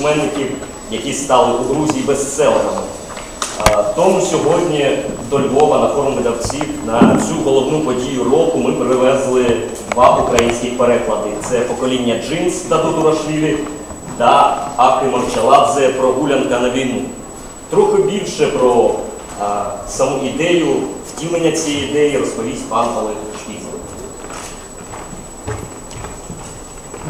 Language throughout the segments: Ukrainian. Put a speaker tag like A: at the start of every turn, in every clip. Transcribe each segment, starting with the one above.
A: письменників, які стали у Грузії бестселерами. Тому сьогодні до Львова на форум видавців на цю головну подію року ми привезли два українських переклади. Це покоління джинс Даду Дурашвілі та Аки Марчаладзе Прогулянка на війну. Трохи більше про а, саму ідею, втілення цієї ідеї розповість пан Олег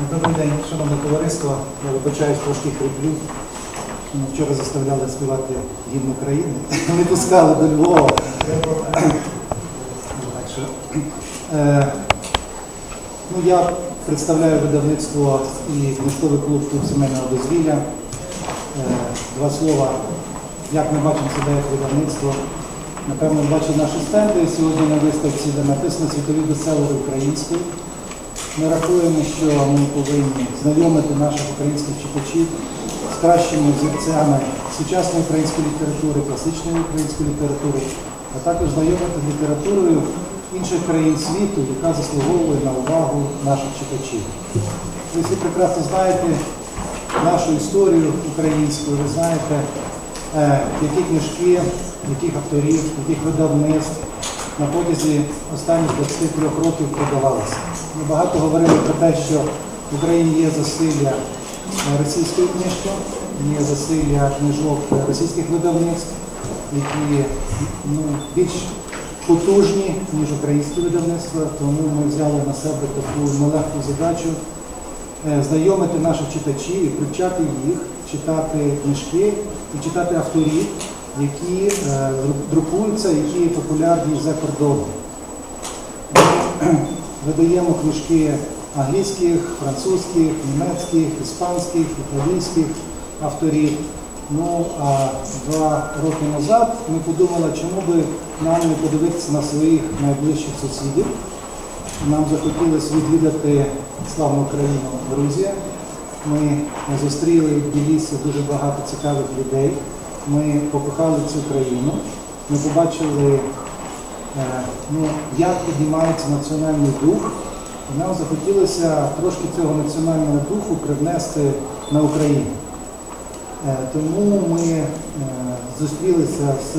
B: Добрий день, шановне товариство. Я вибачаюсь, трошки хриплю. Мене Вчора заставляли співати гімн України. Не пускали до Львова. Е, ну, я представляю видавництво і книжковий клуб «Клуб сімейного дозвілля. Е, Два слова, як ми бачимо себе як видавництво. Напевно, бачили наші стенди сьогодні на виставці, де написано світові бестселери українською. Ми рахуємо, що ми повинні знайомити наших українських читачів з кращими взірцями сучасної української літератури, класичної української літератури, а також знайомити з літературою інших країн світу, яка заслуговує на увагу наших читачів. Ви всі прекрасно знаєте нашу історію українську, ви знаєте, е, які книжки, яких авторів, яких видавництв на протязі останніх 23 років продавалися. Ми багато говорили про те, що в Україні є засилля російської книжки, є засилля книжок російських видавництв, які ну, більш потужні, ніж українські видавництва, тому ми взяли на себе таку нелегку задачу е, знайомити наших читачів і привчати їх читати книжки і читати авторів, які е, друкуються, які популярні за кордоном. Видаємо книжки англійських, французьких, німецьких, іспанських, італійських авторів. Ну а два роки назад ми подумали, чому би нам не подивитися на своїх найближчих сусідів. Нам захотілося відвідати славну країну Грузія. Ми зустріли в Тбілісі дуже багато цікавих людей. Ми покохали цю країну. Ми побачили, ну, як піднімається національний дух. І нам захотілося трошки цього національного духу привнести на Україну. Е, Тому ми е, зустрілися з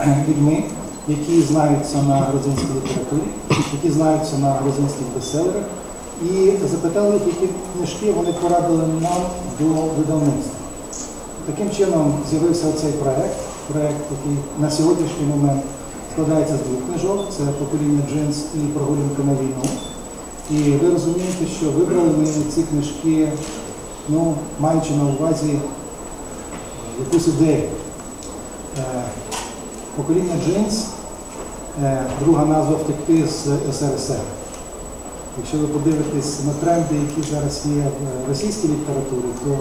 B: е, людьми, які знаються на грузинській літературі, які знаються на грузинських бестселерах, і запитали які книжки вони порадили нам до видавництва. Таким чином з'явився цей проект, проект, який на сьогоднішній момент складається з двох книжок. Це покоління джинс і прогулянка на війну. І ви розумієте, що вибрали ми ці книжки, ну, маючи на увазі якусь ідею. Е, Покоління джинс, е, друга назва втекти з СРСР. Якщо ви подивитесь на тренди, які зараз є в російській літературі, то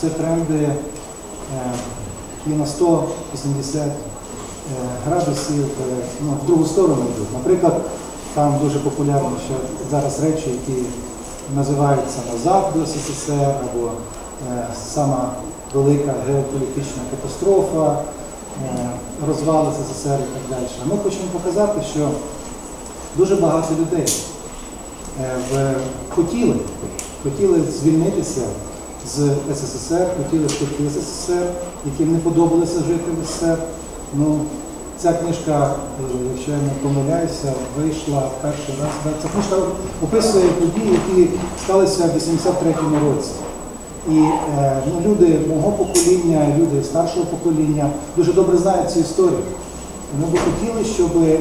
B: це тренди, е, які на 180 е, градусів е, ну, в другу сторону йдуть. Наприклад, там дуже популярні ще зараз речі, які називаються назад до СССР або е, сама велика геополітична катастрофа, е, розвал СССР і так далі. Ми хочемо показати, що дуже багато людей е, хотіли, хотіли звільнитися з СССР, хотіли втекти СССР, яким не подобалося жити в СССР. Ну, ця книжка, е, якщо я не помиляюся, вийшла перший раз. Ця книжка описує події, які сталися в 83-му році. І е, ну, люди мого покоління, люди старшого покоління дуже добре знають цю історію. Ми би хотіли, щоб е,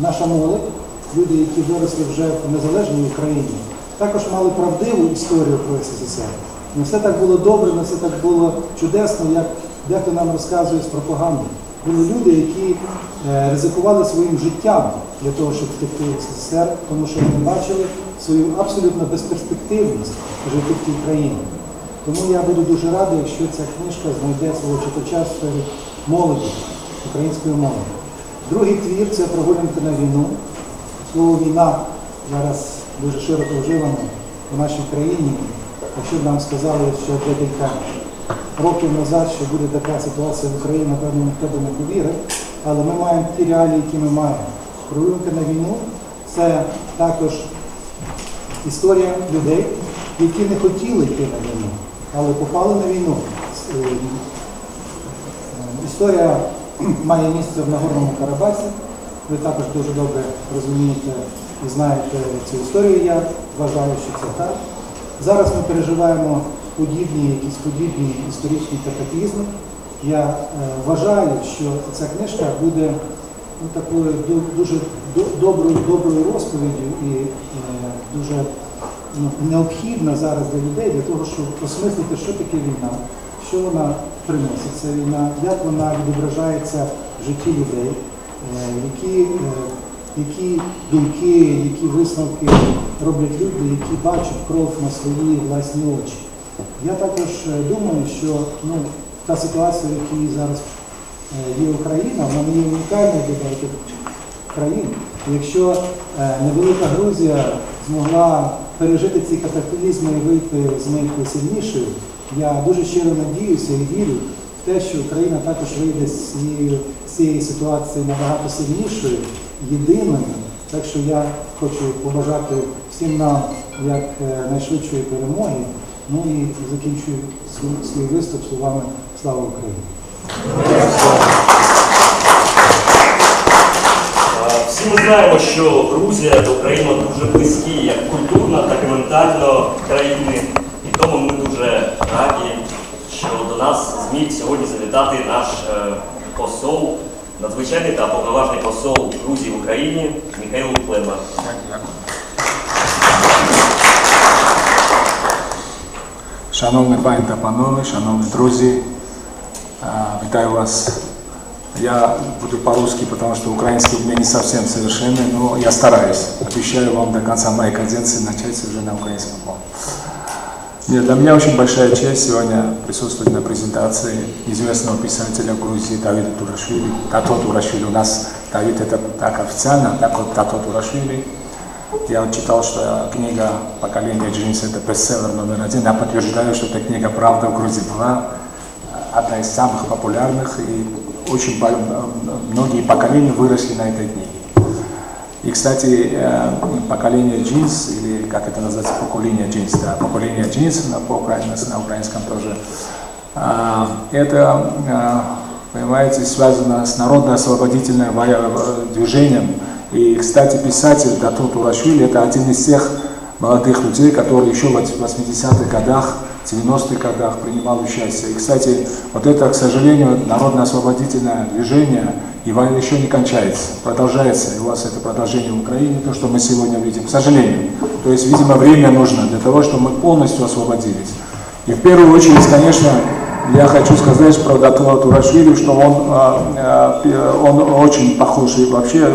B: наша молодь, люди, які виросли вже в незалежній Україні, також мали правдиву історію про СССР. Не все так було добре, не все так було чудесно, як дехто нам розказує з пропаганди. Були люди, які е, ризикували своїм життям для того, щоб втекти в СССР, тому що вони бачили свою абсолютно безперспективність жити в тій країні. Тому я буду дуже радий, якщо ця книжка знайде свого читача сфері молоді, української молоді. Другий твір це прогулянка на війну. Слово війна зараз дуже широко вживано в нашій країні. Якщо б нам сказали, що декілька років назад, що буде така ситуація в Україні, напевно, ніхто би не повірив. Але ми маємо ті реалії, які ми маємо. Прогулянка на війну це також історія людей, які не хотіли йти на війну. але попали на війну. Е, Історія має місце в Нагорному Карабасі. Ви також дуже добре розумієте і знаєте цю історію. Я вважаю, що це так. Зараз ми переживаємо подібні, якісь подібні історичні катаклізми. Я е, вважаю, що ця книжка буде ну, такою ду- дуже до- доброю, доброю розповіддю і е, дуже ну, необхідна зараз для людей для того, щоб осмислити, що таке війна, що вона приносить ця війна, як вона відображається в житті людей, е, які, е, які думки, які висновки роблять люди, які бачать кров на свої власні очі. Я також е, думаю, що ну, та ситуація, в якій зараз е, є Україна, вона є унікальною для багатьох країн. Якщо е, невелика Грузія змогла пережити ці катаклізми і вийти з них сильнішою, я дуже щиро надіюся і вірю в те, що Україна також вийде з цієї, цієї ситуації набагато сильнішою, єдиною. Так що я хочу побажати всім нам як найшвидшої перемоги. Ну і закінчую свій, виступ словами Слава Україні!
A: Всі ми знаємо, що Грузія до України дуже близькі як культурно, так і ментально країни. І тому ми дуже раді, що до нас зміг сьогодні завітати наш е, посол, надзвичайний та повноважний посол Грузії в Україні Михайло Клема.
C: Шановні пані та панове, шановні друзі, а, вітаю вас. Я буду по-русски, потому что украинский у меня не совсем совершенный, но я стараюсь. Обещаю вам до конца моей каденции начать уже на украинском. Нет, для меня очень большая честь сегодня присутствовать на презентации известного писателя Грузии Давида Турашвили. Тато Турашвили. У нас Давид это так официально, так вот Тато Турашвили. я вот читал, что книга «Поколение джинса» это бестселлер номер один. Я подтверждаю, что эта книга «Правда» в Грузии была одна из самых популярных, и очень многие поколения выросли на этой книге. И, кстати, э, поколение джинс, или как это называется, поколение джинс, да, поколение джинс на, по на украинском тоже, а, это, а, понимаете, связано с народно-освободительным движением. И, кстати, писатель Дату Турашвили – это один из тех молодых людей, который еще в 80-х годах, 90-х годах принимал участие. И, кстати, вот это, к сожалению, народно-освободительное движение, и война еще не кончается, продолжается. И у вас это продолжение в Украине, то, что мы сегодня видим, к сожалению. То есть, видимо, время нужно для того, чтобы мы полностью освободились. И в первую очередь, конечно, я хочу сказать про Датула Турашвили, что он, а, а, он очень похож и вообще